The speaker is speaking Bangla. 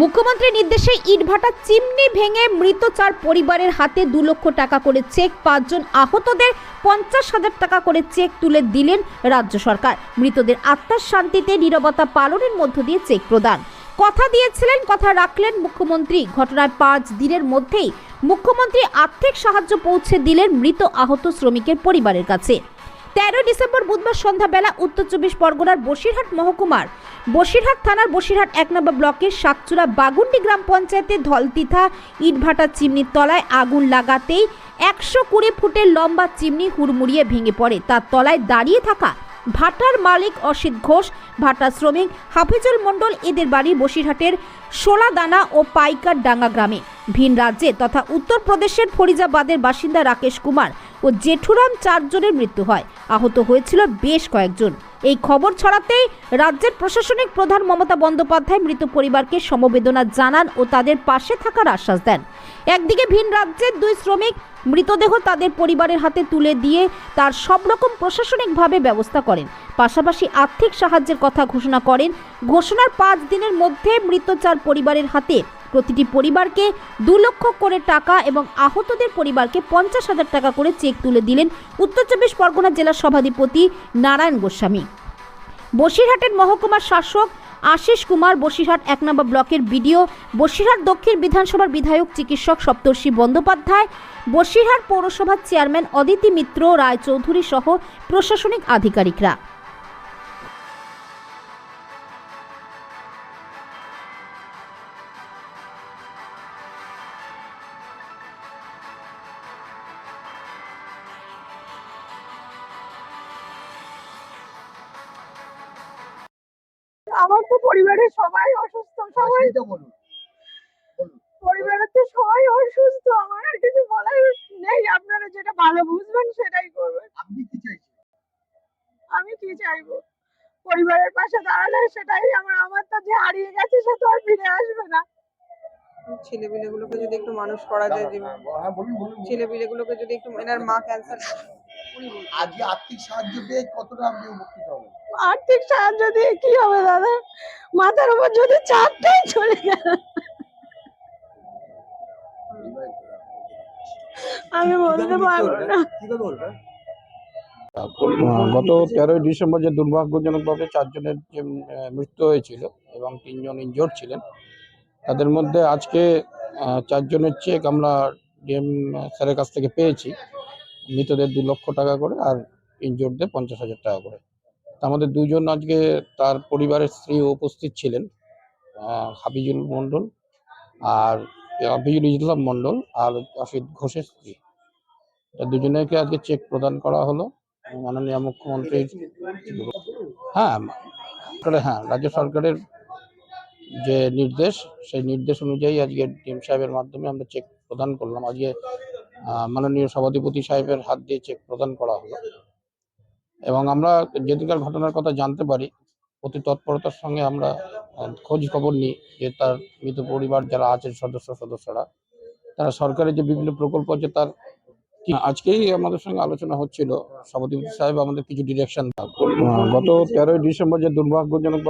মুখ্যমন্ত্রীর নির্দেশে ইটভাটা চিমনি ভেঙে মৃত চার পরিবারের হাতে দু লক্ষ টাকা করে চেক, পাঁচজন আহতদের পঞ্চাশ হাজার টাকা করে চেক তুলে দিলেন রাজ্য সরকার। মৃতদের আত্মার শান্তিতে নীরবতা পালনের মধ্য দিয়ে চেক প্রদান। কথা দিয়েছিলেন, কথা রাখলেন মুখ্যমন্ত্রী। ঘটনার পাঁচ দিনের মধ্যেই মুখ্যমন্ত্রী আর্থিক সাহায্য পৌঁছে দিলেন মৃত আহত শ্রমিকের পরিবারের কাছে। তেরোই ডিসেম্বর বুধবার সন্ধ্যাবেলা উত্তর চব্বিশ পরগনার বসিরহাট মহকুমার বসিরহাট থানার বসিরহাট এক নম্বর ব্লকের সাতচুরা বাগুন্ডি গ্রাম পঞ্চায়েতের ধলতিথা ইটভাটা চিমনির তলায় আগুন লাগাতেই একশো কুড়ি ফুটের লম্বা চিমনি হুড়মুড়িয়ে ভেঙে পড়ে। তার তলায় দাঁড়িয়ে থাকা ভাটার মালিক অসিত ঘোষ ভাটার শ্রমিক হাফিজুল মণ্ডল, এদের বাড়ি বসিরহাটের সোলাদানা ও পাইকার ডাঙ্গা গ্রামে। ভিন রাজ্যে তথা উত্তরপ্রদেশের ফরিজাবাদের বাসিন্দা রাকেশ কুমার ও জেঠুরাম চারজনের মৃত্যু হয়। আহত হয়েছিল বেশ কয়েকজন। এই খবর ছড়াতেই রাজ্যের প্রশাসনিক প্রধান মমতা বন্দ্যোপাধ্যায় মৃত পরিবারকে সমবেদনা জানান ও তাদের পাশে থাকার আশ্বাস দেন। একদিকে ভিন রাজ্যের দুই শ্রমিক মৃতদেহ তাদের পরিবারের হাতে তুলে দিয়ে তার সব রকম প্রশাসনিকভাবে ব্যবস্থা করেন। পাশাপাশি আর্থিক সাহায্যের কথা ঘোষণা করেন। ঘোষণার পাঁচ দিনের মধ্যে মৃত চার পরিবারের হাতে প্রতিটি পরিবারকে দু লক্ষ করে টাকা এবং আহতদের পরিবারকে পঞ্চাশ হাজার টাকা করে চেক তুলে দিলেন উত্তর চব্বিশ পরগনা জেলার সভাধিপতি নারায়ণ গোস্বামী। বসিরহাটের মহকুমার শাসক আশিস কুমার বসিরহাট এক নম্বর ব্লকের বিডিও, বসিরহাট দক্ষিণ বিধানসভার বিধায়ক চিকিৎসক সপ্তর্ষি বন্দ্যোপাধ্যায়, বসিরহাট পৌরসভার চেয়ারম্যান অদিতি মিত্র রায়চৌধুরী সহ প্রশাসনিক আধিকারিকরা। আমার তো পরিবারের সবাই অসুস্থ সবাই কাশিটা বলুন। বলুন। পরিবারের তো সবাই অসুস্থ আমার আর কিছু বলার নেই। আপনারা যেটা ভালো বুঝবেন সেটাই করবেন। আপনি কি চাইছেন? আমি কি চাইব? পরিবারের পাশে দাঁড়ালে সেটাই আমার আমার তো যে হারিয়ে গেছে সে তো আর ফিরে আসবে না। ছেলেপিলেগুলোকে যদি একটু মানুষ করা যায় যে হ্যাঁ বলুন বলুন বলুন। ছেলেপিলেগুলোকে যদি একটু এনার মা ক্যান্সার আজকে আর্থিক সাহায্য পেয়ে কতটা আপনি উপকৃত হবেন? আর্থিক সাহায্য দিয়ে কি হবে দাদা? মাথার উপর যদি চারটাই চলে গেল আমি বলতে পারব না গত তেরোই ডিসেম্বর যে দুর্ভাগ্যজনকভাবে চারজনের যে মৃত্যু হয়েছিল এবং তিনজন ইনজোর্ড ছিলেন তাদের মধ্যে আজকে আহ, চারজনের চেক আমরা ডিএম স্যারের কাছ থেকে পেয়েছি। মৃতদের দু লক্ষ টাকা করে আর ইনজোর্ডদের পঞ্চাশ হাজার টাকা করে। মধ্যে দুজন আজকে তার পরিবারের স্ত্রী উপস্থিত ছিলেন হাফিজুল মণ্ডল আর হাফিজুল ইসলাম মণ্ডল আর অসিত ঘোষের স্ত্রী। দুজনেকে আজকে চেক প্রদান করা হলো। মাননীয় মুখ্যমন্ত্রী হ্যাঁ হ্যাঁ রাজ্য সরকারের যে নির্দেশ, সেই নির্দেশ অনুযায়ী আজকে ডিএম সাহেবের মাধ্যমে আমরা চেক প্রদান করলাম। আজকে মাননীয় সভাধিপতি সাহেবের হাত দিয়ে চেক প্রদান করা হলো। এবং আমরা যেদিনকার ঘটনার কথা জানতে পারি, অতি তৎপরতার সঙ্গে আমরা খোঁজ খবর নিই যে তার মৃত পরিবার যারা আছে সদস্য সদস্যরা, তারা সরকারের যে বিভিন্ন প্রকল্প আছে তার আজকেই আমাদের সঙ্গে আলোচনা হচ্ছিল। সভাধিপতি সাহেব, আমাদের কিছু ডিরেকশন গত তেরোই ডিসেম্বর যে দুর্ভাগ্যজনক